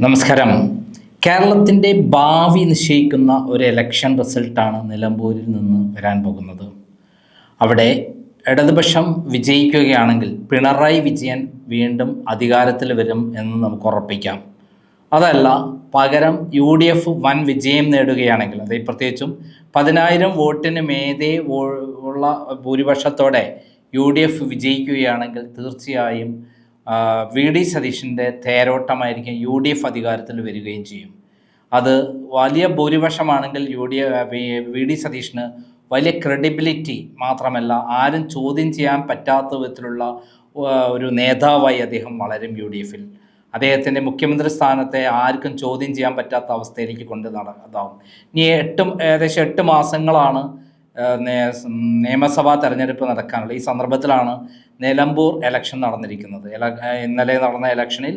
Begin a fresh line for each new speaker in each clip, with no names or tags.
നമസ്കാരം. കേരളത്തിന്റെ ഭാവി നിശ്ചയിക്കുന്ന ഒരു ഇലക്ഷൻ റിസൾട്ടാണ് നിലമ്പൂരിൽ നിന്ന് വരാൻ പോകുന്നത്. അവിടെ ഇടതുപക്ഷം വിജയിക്കുകയാണെങ്കിൽ പിണറായി വിജയൻ വീണ്ടും അധികാരത്തിൽ വരും എന്ന് നമുക്ക് ഉറപ്പിക്കാം. അതല്ല പകരം യു ഡി എഫ് വൻ വിജയം നേടുകയാണെങ്കിൽ അത് പ്രത്യേകിച്ചും പതിനായിരം വോട്ടിന് മേതെ ഉള്ള ഭൂരിപക്ഷത്തോടെ യു ഡി എഫ് വിജയിക്കുകയാണെങ്കിൽ തീർച്ചയായും വി ഡി സതീഷിന്റെ തേരോട്ടമായിരിക്കും യു ഡി എഫ് അധികാരത്തിൽ വരികയും ചെയ്യും. അത് വലിയ ഭൂരിപക്ഷമാണെങ്കിൽ യു ഡി വി ഡി സതീഷിന് വലിയ ക്രെഡിബിലിറ്റി മാത്രമല്ല ആരും ചോദ്യം ചെയ്യാൻ പറ്റാത്ത വിധത്തിലുള്ള ഒരു നേതാവായി അദ്ദേഹം വളരും യു ഡി എഫിൽ. അദ്ദേഹത്തിന്റെ മുഖ്യമന്ത്രി സ്ഥാനത്തെ ആർക്കും ചോദ്യം ചെയ്യാൻ പറ്റാത്ത അവസ്ഥയിലേക്ക് കൊണ്ട് നടതാവും ഇനി എട്ട് ഏകദേശം എട്ട് മാസങ്ങളാണ് നിയമസഭാ തെരഞ്ഞെടുപ്പ് നടക്കാനുള്ള ഈ സന്ദർഭത്തിലാണ് നിലമ്പൂർ എലക്ഷൻ നടന്നിരിക്കുന്നത്. ഇന്നലെ നടന്ന എലക്ഷനിൽ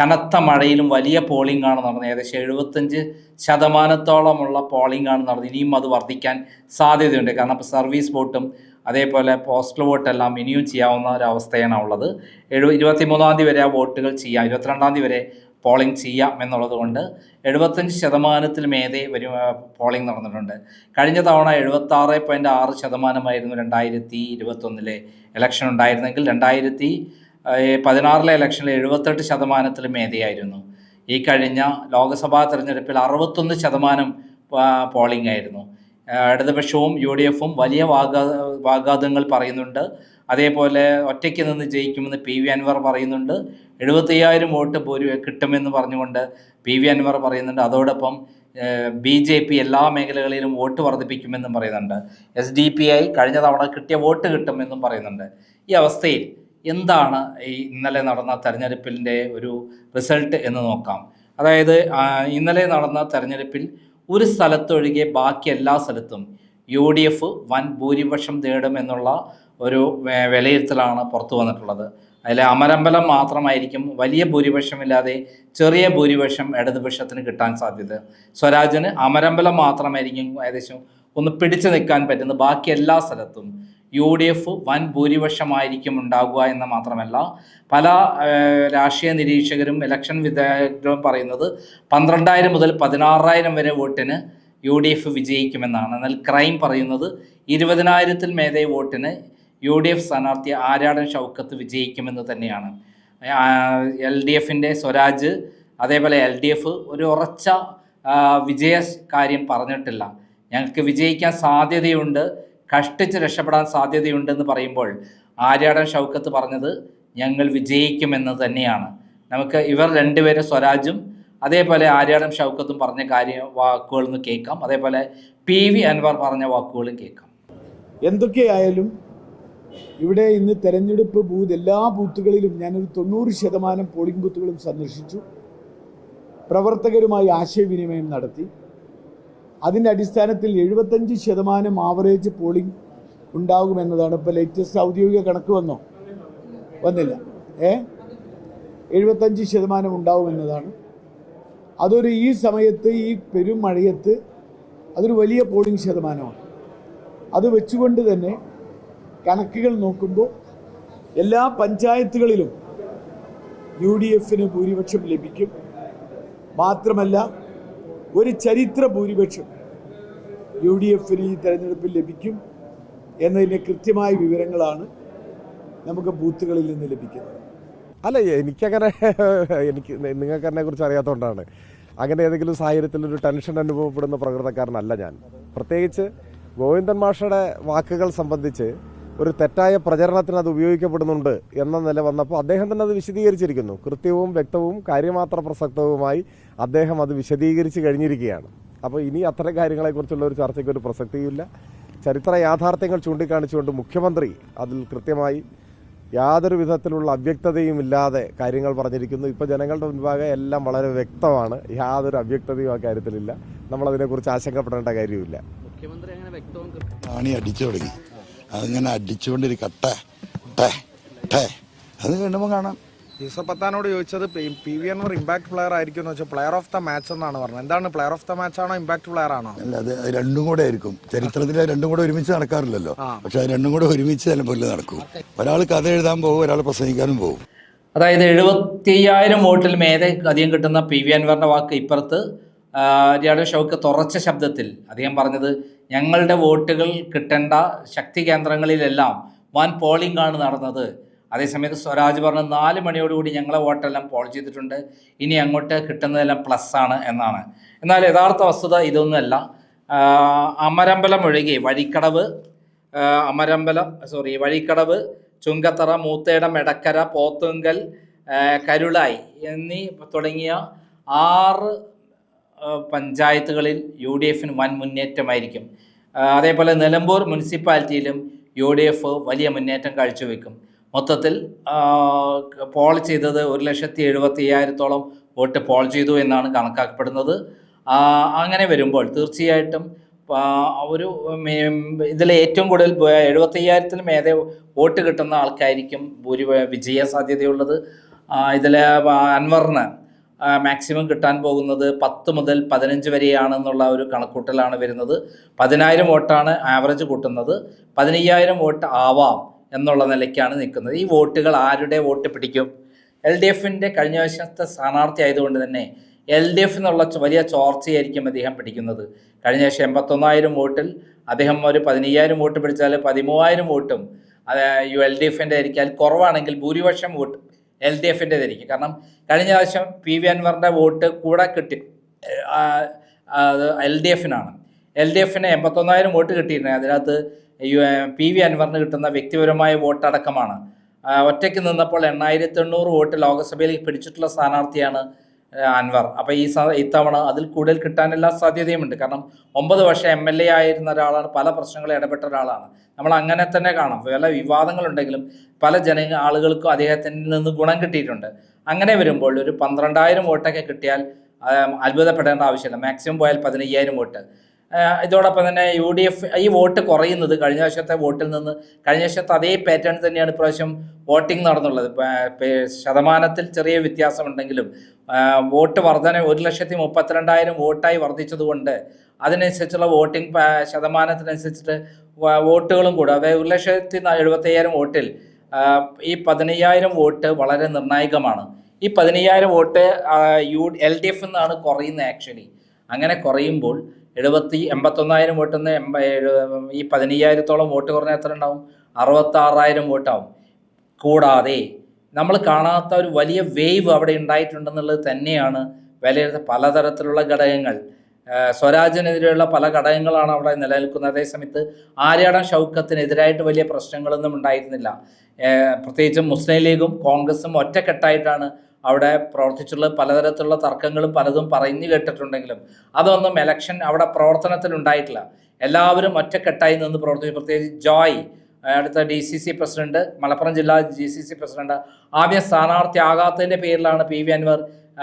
കനത്ത മഴയിലും വലിയ പോളിംഗ് ആണ് നടന്നത്. ഏകദേശം എഴുപത്തഞ്ച് ശതമാനത്തോളമുള്ള പോളിംഗ് ആണ് നടന്നത്. ഇനിയും അത് വർദ്ധിക്കാൻ സാധ്യതയുണ്ട്. കാരണം സർവീസ് വോട്ടും അതേപോലെ പോസ്റ്റൽ വോട്ടെല്ലാം ഇനിയും ചെയ്യാവുന്ന ഒരവസ്ഥയാണ് ഉള്ളത്. എഴു ഇരുപത്തി മൂന്നാം തീയതി വരെ ആ വോട്ടുകൾ ചെയ്യാം. ഇരുപത്തിരണ്ടാം തീയതി വരെ പോളിംഗ് ചെയ്യാം എന്നുള്ളത് കൊണ്ട് എഴുപത്തഞ്ച് ശതമാനത്തിൽ മേതെ വരും പോളിംഗ് നടന്നിട്ടുണ്ട്. കഴിഞ്ഞ തവണ എഴുപത്താറ് പോയിന്റ് ആറ് ശതമാനമായിരുന്നു രണ്ടായിരത്തി ഇരുപത്തൊന്നിലെ ഇലക്ഷൻ ഉണ്ടായിരുന്നെങ്കിൽ രണ്ടായിരത്തി പതിനാറിലെ ഇലക്ഷനിൽ എഴുപത്തെട്ട് ശതമാനത്തിൽ മേതെയായിരുന്നു. ഈ കഴിഞ്ഞ ലോക്സഭാ തെരഞ്ഞെടുപ്പിൽ അറുപത്തൊന്ന് ശതമാനം പോളിംഗ് ആയിരുന്നു. ഇടതുപക്ഷവും യു ഡി എഫും വലിയ വാഗാ വാഗ്വാദങ്ങൾ പറയുന്നുണ്ട്. അതേപോലെ ഒറ്റയ്ക്ക് നിന്ന് ജയിക്കുമെന്ന് പി വി അൻവർ പറയുന്നുണ്ട്. എഴുപത്തയ്യായിരം വോട്ട് ഭൂരി കിട്ടുമെന്ന് പറഞ്ഞുകൊണ്ട് പി വി അൻവർ പറയുന്നുണ്ട്. അതോടൊപ്പം ബി ജെ പി എല്ലാ മേഖലകളിലും വോട്ട് വർദ്ധിപ്പിക്കുമെന്നും പറയുന്നുണ്ട്. എസ് ഡി പി ഐ കഴിഞ്ഞ തവണ കിട്ടിയ വോട്ട് കിട്ടുമെന്നും പറയുന്നുണ്ട്. ഈ അവസ്ഥയിൽ എന്താണ് ഈ ഇന്നലെ നടന്ന തെരഞ്ഞെടുപ്പിന്റെ ഒരു റിസൾട്ട് എന്ന് നോക്കാം. അതായത് ഇന്നലെ നടന്ന തെരഞ്ഞെടുപ്പിൽ ഒരു സ്ഥലത്തൊഴികെ ബാക്കി എല്ലാ സ്ഥലത്തും യു ഡി എഫ് വൻ ഭൂരിപക്ഷം നേടുമെന്നുള്ള ഒരു വിലയിരുത്തലാണ് പുറത്തു വന്നിട്ടുള്ളത്. അതിൽ അമരമ്പലം മാത്രമായിരിക്കും വലിയ ഭൂരിപക്ഷമില്ലാതെ ചെറിയ ഭൂരിപക്ഷം ഇടതുപക്ഷത്തിന് കിട്ടാൻ സാധ്യത. സ്വരാജിന് അമരമ്പലം മാത്രമായിരിക്കും ഏകദേശം ഒന്ന് പിടിച്ചു നിൽക്കാൻ പറ്റുന്ന ബാക്കി എല്ലാ സ്ഥലത്തും യു ഡി എഫ് വൻ ഭൂരിപക്ഷമായിരിക്കും ഉണ്ടാകുക എന്ന് മാത്രമല്ല പല രാഷ്ട്രീയ നിരീക്ഷകരും ഇലക്ഷൻ വിദഗ്ധരും പറയുന്നത് പന്ത്രണ്ടായിരം മുതൽ പതിനാറായിരം വരെ വോട്ടിന് യു ഡി എഫ് വിജയിക്കുമെന്നാണ്. എന്നാൽ ക്രൈം പറയുന്നത് ഇരുപതിനായിരത്തിൽ മേധേ വോട്ടിന് യു ഡി എഫ് സ്ഥാനാർത്ഥി ആര്യാടൻ ഷൗക്കത്ത് വിജയിക്കുമെന്ന് തന്നെയാണ്. എൽ ഡി എഫിന്റെ സ്വരാജ് അതേപോലെ എൽ ഡി എഫ് ഒരു ഉറച്ച വിജയ കാര്യം പറഞ്ഞിട്ടില്ല. ഞങ്ങൾക്ക് വിജയിക്കാൻ സാധ്യതയുണ്ട് കഷ്ടിച്ച് രക്ഷപ്പെടാൻ സാധ്യതയുണ്ടെന്ന് പറയുമ്പോൾ ആര്യാടൻ ഷൗക്കത്ത് പറഞ്ഞത് ഞങ്ങൾ വിജയിക്കുമെന്ന് തന്നെയാണ്. നമുക്ക് ഇവർ രണ്ടുപേരും സ്വരാജും അതേപോലെ ആര്യാടൻ ഷൗക്കത്തും പറഞ്ഞ കാര്യ വാക്കുകൾ ഒന്ന് കേൾക്കാം. അതേപോലെ പി വി അൻവർ പറഞ്ഞ വാക്കുകളും കേൾക്കാം.
എന്തൊക്കെയായാലും ഇവിടെ ഇന്ന് തെരഞ്ഞെടുപ്പ് ബൂത്ത് എല്ലാ ബൂത്തുകളിലും ഞാനൊരു തൊണ്ണൂറ് ശതമാനം പോളിംഗ് ബൂത്തുകളും സന്ദർശിച്ചു. പ്രവർത്തകരുമായി ആശയവിനിമയം നടത്തി. അതിന്റെ അടിസ്ഥാനത്തിൽ എഴുപത്തഞ്ച് ശതമാനം ആവറേജ് പോളിംഗ് ഉണ്ടാകുമെന്നതാണ് ഇപ്പോൾ ലേറ്റസ്റ്റ് ഔദ്യോഗിക കണക്ക് വന്നോ? വന്നില്ല. ഏ? എഴുപത്തഞ്ച് ശതമാനം ഉണ്ടാവുമെന്നതാണ്. അതൊരു ഈ സമയത്ത് ഈ പെരും പെരുമഴയത്ത് അതൊരു വലിയ പോളിംഗ് ശതമാനമാണ്. അത് വെച്ചുകൊണ്ട് തന്നെ കണക്കുകൾ നോക്കുമ്പോൾ എല്ലാ പഞ്ചായത്തുകളിലും യു ഡി എഫിന് ഭൂരിപക്ഷം ലഭിക്കും. മാത്രമല്ല ഒരു ചരിത്ര ഭൂരിപക്ഷം യു ഡി എഫിന് ഈ തെരഞ്ഞെടുപ്പിൽ ലഭിക്കും എന്നതിന്റെ കൃത്യമായ വിവരങ്ങളാണ് നമുക്ക് ബൂത്തുകളിൽ നിന്ന് ലഭിക്കുന്നത്.
അല്ല എനിക്കങ്ങനെ എനിക്ക് നിങ്ങൾക്ക് എന്നെ കുറിച്ച് അറിയാത്തതുകൊണ്ടാണ് അങ്ങനെ ഏതെങ്കിലും സാഹചര്യത്തിൽ ഒരു ടെൻഷൻ അനുഭവപ്പെടുന്ന പ്രകൃതക്കാരനല്ല ഞാൻ. പ്രത്യേകിച്ച് ഗോവിന്ദൻ മാഷയുടെ വാക്കുകൾ സംബന്ധിച്ച് ഒരു തെറ്റായ പ്രചരണത്തിന് അത് ഉപയോഗിക്കപ്പെടുന്നുണ്ട് എന്ന നില വന്നപ്പോൾ അദ്ദേഹം തന്നെ അത് വിശദീകരിച്ചിരിക്കുന്നു. കൃത്യവും വ്യക്തവും കാര്യമാത്ര പ്രസക്തവുമായി അദ്ദേഹം അത് വിശദീകരിച്ച് കഴിഞ്ഞിരിക്കുകയാണ്. അപ്പോൾ ഇനി അത്തരം കാര്യങ്ങളെക്കുറിച്ചുള്ള ഒരു ചർച്ചയ്ക്ക് ഒരു പ്രസക്തിയുമില്ല. ചരിത്ര യാഥാർത്ഥ്യങ്ങൾ ചൂണ്ടിക്കാണിച്ചുകൊണ്ട് മുഖ്യമന്ത്രി അതിൽ കൃത്യമായി യാതൊരു വിധത്തിലുള്ള അവ്യക്തതയും ഇല്ലാതെ കാര്യങ്ങൾ പറഞ്ഞിരിക്കുന്നു. ഇപ്പോൾ ജനങ്ങളുടെ മുൻപാകെ എല്ലാം വളരെ വ്യക്തമാണ്. യാതൊരു അവ്യക്തതയും ആ കാര്യത്തിലില്ല. നമ്മളതിനെക്കുറിച്ച് ആശങ്കപ്പെടേണ്ട കാര്യമില്ല
മുഖ്യമന്ത്രി അങ്ങനെ വ്യക്തവും
ആണി അടിച്ചു തുടങ്ങി. അതിങ്ങനെ അടിച്ചുകൊണ്ടിരിക്കും ടേ ടേ ടേ അത് കണ്ടുമ്പോൾ കാണാം.
യൂസഫ് പത്താനോട് ചോദിച്ചത് P V Anvar impact player ആയിരിക്കും എന്ന് വെച്ചാൽ പ്ലെയർ ഓഫ് ദ മാച്ച് എന്നാണ് പറഞ്ഞത്. എന്താണ് പ്ലെയർ ഓഫ് ദ മാച്ച് ആണോ ഇമ്പാക്ട് പ്ലെയർ ആണോ?
അല്ല അത് രണ്ടും കൂടെ ആയിരിക്കും. ചരിത്രത്തിൽ രണ്ടും കൂടെ ഒരുമിച്ച് നടക്കാറില്ലല്ലോ. പക്ഷെ അത് രണ്ടും കൂടെ ഒരുമിച്ച് ചിലപ്പോൾ നടക്കും. ഒരാൾ കഥ എഴുതാൻ പോകും ഒരാൾ പ്രസംഗിക്കാനും പോകും.
അതായത് എഴുപത്തി അയ്യായിരം വോട്ടിൽ മേലെ അധികം കിട്ടുന്ന പി വി അൻവറിന്റെ വാക്ക് ഇപ്പുറത്ത് റിയാഡ് ഷൗക്ക് തുറച്ച ശബ്ദത്തിൽ അദ്ദേഹം പറഞ്ഞത് ഞങ്ങളുടെ വോട്ടുകൾ കിട്ടേണ്ട ശക്തി കേന്ദ്രങ്ങളിലെല്ലാം വൻ പോളിംഗ് ആണ് നടന്നത്. അതേസമയത്ത് സ്വരാജ് പറഞ്ഞ നാല് മണിയോടുകൂടി ഞങ്ങളെ വോട്ടെല്ലാം പോൾ ചെയ്തിട്ടുണ്ട്. ഇനി അങ്ങോട്ട് കിട്ടുന്നതെല്ലാം പ്ലസ് ആണ് എന്നാണ്. എന്നാൽ യഥാർത്ഥ വസ്തുത ഇതൊന്നുമല്ല. അമരമ്പലം ഒഴികെ വഴിക്കടവ് അമരമ്പലം സോറി വഴിക്കടവ് ചുങ്കത്തറ മൂത്തേടം എടക്കര പോത്തുങ്കൽ കരുളായി എന്നീ തുടങ്ങിയ ആറ് പഞ്ചായത്തുകളിൽ യു ഡി എഫിന് വൻ മുന്നേറ്റമായിരിക്കും. അതേപോലെ നിലമ്പൂർ മുനിസിപ്പാലിറ്റിയിലും യു ഡി എഫ് വലിയ മുന്നേറ്റം കാഴ്ചവെക്കും. മൊത്തത്തിൽ പോൾ ചെയ്തത് ഒരു ലക്ഷത്തി എഴുപത്തി അയ്യായിരത്തോളം വോട്ട് പോൾ ചെയ്തു എന്നാണ് കണക്കാക്കപ്പെടുന്നത്. അങ്ങനെ വരുമ്പോൾ തീർച്ചയായിട്ടും ഒരു ഇതിൽ ഏറ്റവും കൂടുതൽ എഴുപത്തി അയ്യായിരത്തിന് മേലെ വോട്ട് കിട്ടുന്ന ആൾക്കായിരിക്കും ഭൂരി വിജയ സാധ്യതയുള്ളത്. ഇതിൽ അൻവറിന് മാക്സിമം കിട്ടാൻ പോകുന്നത് പത്ത് മുതൽ പതിനഞ്ച് വരെയാണെന്നുള്ള ഒരു കണക്കൂട്ടലാണ് വരുന്നത്. പതിനായിരം വോട്ടാണ് ആവറേജ് കൂട്ടുന്നത്. പതിനയ്യായിരം വോട്ട് ആവാം എന്നുള്ള നിലയ്ക്കാണ് നിൽക്കുന്നത്. ഈ വോട്ടുകൾ ആരുടെ വോട്ട് പിടിക്കും? എൽ ഡി എഫിന്റെ കഴിഞ്ഞ വർഷത്തെ സ്ഥാനാർത്ഥി ആയതുകൊണ്ട് തന്നെ എൽ ഡി എഫ് എന്നുള്ള വലിയ ചോർച്ചയായിരിക്കും അദ്ദേഹം പിടിക്കുന്നത്. കഴിഞ്ഞ വർഷം എൺപത്തൊന്നായിരം വോട്ടിൽ അദ്ദേഹം ഒരു പതിനയ്യായിരം വോട്ട് പിടിച്ചാൽ പതിമൂവായിരം വോട്ടും അത് യു എൽ ഡി എഫിന്റെ ആയിരിക്കും. അതിൽ കുറവാണെങ്കിൽ ഭൂരിപക്ഷം വോട്ട് എൽ ഡി എഫിന്റെതായിരിക്കും കാരണം കഴിഞ്ഞ പ്രാവശ്യം പി വി അൻവറിന്റെ വോട്ട് കൂടെ കിട്ടി. അത് എൽ ഡി എഫിനാണ് എൽ ഡി എഫിന് എൺപത്തൊന്നായിരം വോട്ട് കിട്ടിയിരുന്നു. അതിനകത്ത് പി വി അൻവറിന് കിട്ടുന്ന വ്യക്തിപരമായ വോട്ടടക്കമാണ് ഒറ്റയ്ക്ക് നിന്നപ്പോൾ എണ്ണായിരത്തി എണ്ണൂറ് വോട്ട് ലോക്സഭയിൽ പിടിച്ചിട്ടുള്ള സ്ഥാനാർത്ഥിയാണ് അൻവർ. അപ്പോൾ ഈ ഇത്തവണ അതിൽ കൂടുതൽ കിട്ടാനെല്ലാ സാധ്യതയുമുണ്ട്. കാരണം ഒമ്പത് വർഷം എം എൽ എ ആയിരുന്ന ഒരാളാണ് പല പ്രശ്നങ്ങളിൽ ഇടപെട്ട ഒരാളാണ്. നമ്മൾ അങ്ങനെ തന്നെ കാണാം. പല വിവാദങ്ങളുണ്ടെങ്കിലും പല ജന ആളുകൾക്കും അദ്ദേഹത്തിൽ നിന്ന് ഗുണം കിട്ടിയിട്ടുണ്ട്. അങ്ങനെ വരുമ്പോൾ ഒരു പന്ത്രണ്ടായിരം വോട്ടൊക്കെ കിട്ടിയാൽ അത്ഭുതപ്പെടേണ്ട ആവശ്യമില്ല. മാക്സിമം പോയാൽ പതിനയ്യായിരം വോട്ട്. ഇതോടൊപ്പം തന്നെ യു ഡി എഫ് ഈ വോട്ട് കുറയുന്നത് കഴിഞ്ഞ വർഷത്തെ വോട്ടിൽ നിന്ന് കഴിഞ്ഞ വർഷത്തെ അതേ പാറ്റേൺ തന്നെയാണ് ഇപ്രാവശ്യം വോട്ടിംഗ് നടന്നുള്ളത്. ശതമാനത്തിൽ ചെറിയ വ്യത്യാസമുണ്ടെങ്കിലും വോട്ട് വർധന ഒരു ലക്ഷത്തി മുപ്പത്തിരണ്ടായിരം വോട്ടായി വർദ്ധിച്ചതുകൊണ്ട് അതിനനുസരിച്ചുള്ള വോട്ടിംഗ് ശതമാനത്തിനനുസരിച്ചിട്ട് വോട്ടുകളും കൂടും. അതായത് ഒരു ലക്ഷത്തി എഴുപത്തയ്യായിരം വോട്ടിൽ ഈ പതിനയ്യായിരം വോട്ട് വളരെ നിർണായകമാണ്. ഈ പതിനയ്യായിരം vote U L D F എന്നാണ് കുറയുന്നത് ആക്ച്വലി. അങ്ങനെ കുറയുമ്പോൾ എഴുപത്തി എൺപത്തൊന്നായിരം വോട്ടിൽ നിന്ന് എൺപ ഈ പതിനയ്യായിരത്തോളം വോട്ട് കുറഞ്ഞ എത്ര ഉണ്ടാവും? അറുപത്താറായിരം വോട്ടാവും. കൂടാതെ നമ്മൾ കാണാത്ത ഒരു വലിയ വേവ് അവിടെ ഉണ്ടായിട്ടുണ്ടെന്നുള്ളത് തന്നെയാണ് വിലയിരുത്ത പലതരത്തിലുള്ള ഘടകങ്ങൾ. സ്വരാജിനെതിരെയുള്ള പല ഘടകങ്ങളാണ് അവിടെ നിലനിൽക്കുന്നത്. അതേസമയത്ത് ആര്യാടം ഷൗക്കത്തിനെതിരായിട്ട് വലിയ പ്രശ്നങ്ങളൊന്നും ഉണ്ടായിരുന്നില്ല. പ്രത്യേകിച്ചും മുസ്ലിം ലീഗും കോൺഗ്രസും ഒറ്റക്കെട്ടായിട്ടാണ് അവിടെ പ്രവർത്തിച്ചുള്ളത് പലതരത്തിലുള്ള തർക്കങ്ങളും പലതും പറഞ്ഞു കേട്ടിട്ടുണ്ടെങ്കിലും അതൊന്നും എലക്ഷൻ അവിടെ പ്രവർത്തനത്തിൽ ഉണ്ടായിട്ടില്ല. എല്ലാവരും ഒറ്റക്കെട്ടായി നിന്ന് പ്രവർത്തിച്ചു. പ്രത്യേകിച്ച് ജോയ് അടുത്ത D C C president Malappuram ജില്ലാ ജി സി സി പ്രസിഡന്റ് ആദ്യം സ്ഥാനാർത്ഥി ആകാത്തതിന്റെ പേരിലാണ് പി വി അൻവർ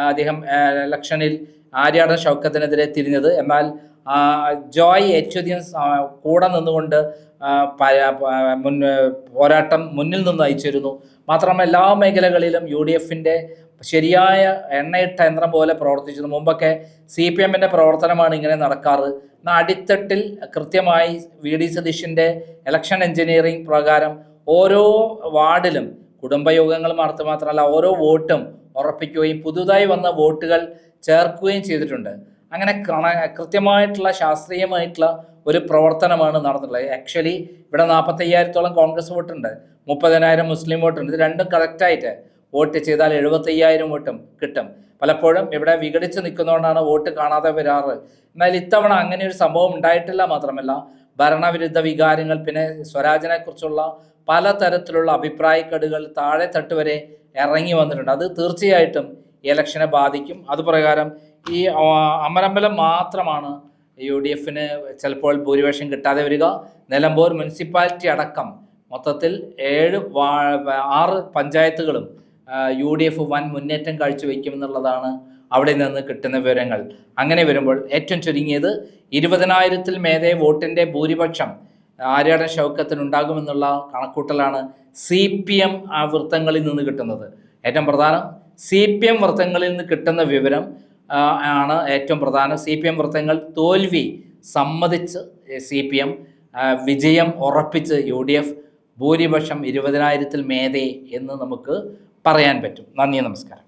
അദ്ദേഹം ഇലക്ഷനിൽ ആര്യാടൻ ഷൗക്കത്തിനെതിരെ തിരിഞ്ഞത്. എന്നാൽ ജോയ് ഏറ്റവും കൂടെ നിന്നുകൊണ്ട് മുൻ പോരാട്ടം മുന്നിൽ നിന്ന് നയിച്ചിരുന്നു. മാത്രമല്ല എല്ലാ മേഖലകളിലും യു ഡി എഫിന്റെ ശരിയായ എണ്ണയിട്ട യന്ത്രം പോലെ പ്രവർത്തിച്ചിരുന്നു. മുമ്പൊക്കെ സി പി എമ്മിന്റെ പ്രവർത്തനമാണ് ഇങ്ങനെ നടക്കാറ്. എന്നാൽ അടിത്തട്ടിൽ കൃത്യമായി വി ഡി സതീഷിന്റെ ഇലക്ഷൻ എഞ്ചിനീയറിംഗ് പ്രകാരം ഓരോ വാർഡിലും കുടുംബയോഗങ്ങൾ മാത്രമല്ല ഓരോ വോട്ടും ഉറപ്പിക്കുകയും പുതുതായി വന്ന വോട്ടുകൾ ചേർക്കുകയും ചെയ്തിട്ടുണ്ട്. അങ്ങനെ കണ കൃത്യമായിട്ടുള്ള ശാസ്ത്രീയമായിട്ടുള്ള ഒരു പ്രവർത്തനമാണ് നടന്നിട്ടുള്ളത്. ആക്ച്വലി ഇവിടെ നാൽപ്പത്തയ്യായിരത്തോളം കോൺഗ്രസ് വോട്ടുണ്ട്. മുപ്പതിനായിരം മുസ്ലിം വോട്ടുണ്ട്. ഇത് രണ്ടും കറക്റ്റായിട്ട് വോട്ട് ചെയ്താൽ എഴുപത്തയ്യായിരം വോട്ടും കിട്ടും. പലപ്പോഴും ഇവിടെ വിഘടിച്ച് നിൽക്കുന്നതുകൊണ്ടാണ് വോട്ട് കാണാതെ വരാറ്. എന്നാൽ ഇത്തവണ അങ്ങനെ ഒരു സംഭവം ഉണ്ടായിട്ടില്ല മാത്രമല്ല ഭരണവിരുദ്ധ വികാരങ്ങൾ പിന്നെ സ്വരാജിനെക്കുറിച്ചുള്ള പല പലതരത്തിലുള്ള അഭിപ്രായക്കെടുകൾ താഴെ തട്ട് വരെ ഇറങ്ങി വന്നിട്ടുണ്ട്. അത് തീർച്ചയായിട്ടും ഇലക്ഷനെ ബാധിക്കും. അതുപ്രകാരം ഈ അമരമ്പലം മാത്രമാണ് യു ഡി എഫിന് ചിലപ്പോൾ ഭൂരിപക്ഷം കിട്ടാതെ വരിക. നിലമ്പൂർ മുനിസിപ്പാലിറ്റി അടക്കം മൊത്തത്തിൽ ഏഴ് ആറ് പഞ്ചായത്തുകളും യു ഡി എഫ് വൻ മുന്നേറ്റം കാഴ്ചവെക്കുമെന്നുള്ളതാണ് അവിടെ നിന്ന് കിട്ടുന്ന വിവരങ്ങൾ. അങ്ങനെ വരുമ്പോൾ ഏറ്റവും ചുരുങ്ങിയത് ഇരുപതിനായിരത്തിൽ മേലെ വോട്ടിന്റെ ഭൂരിപക്ഷം ആര്യാടൻ ഷൗക്കത്തിനുണ്ടാകുമെന്നുള്ള കണക്കൂട്ടലാണ് സി പി എം ആ വൃത്തങ്ങളിൽ നിന്ന് കിട്ടുന്നത്. ഏറ്റവും പ്രധാനം സി പി എം വൃത്തങ്ങളിൽ നിന്ന് കിട്ടുന്ന വിവരം ആണ് ഏറ്റവും പ്രധാനം. സി പി എം വൃത്തങ്ങൾ തോൽവി സമ്മതിച്ച് സി പി എം വിജയം ഉറപ്പിച്ച് യു ഡി എഫ് ഭൂരിപക്ഷം ഇരുപതിനായിരത്തിൽ മേതെ എന്ന് നമുക്ക് പറയാൻ പറ്റും. നന്ദി നമസ്കാരം.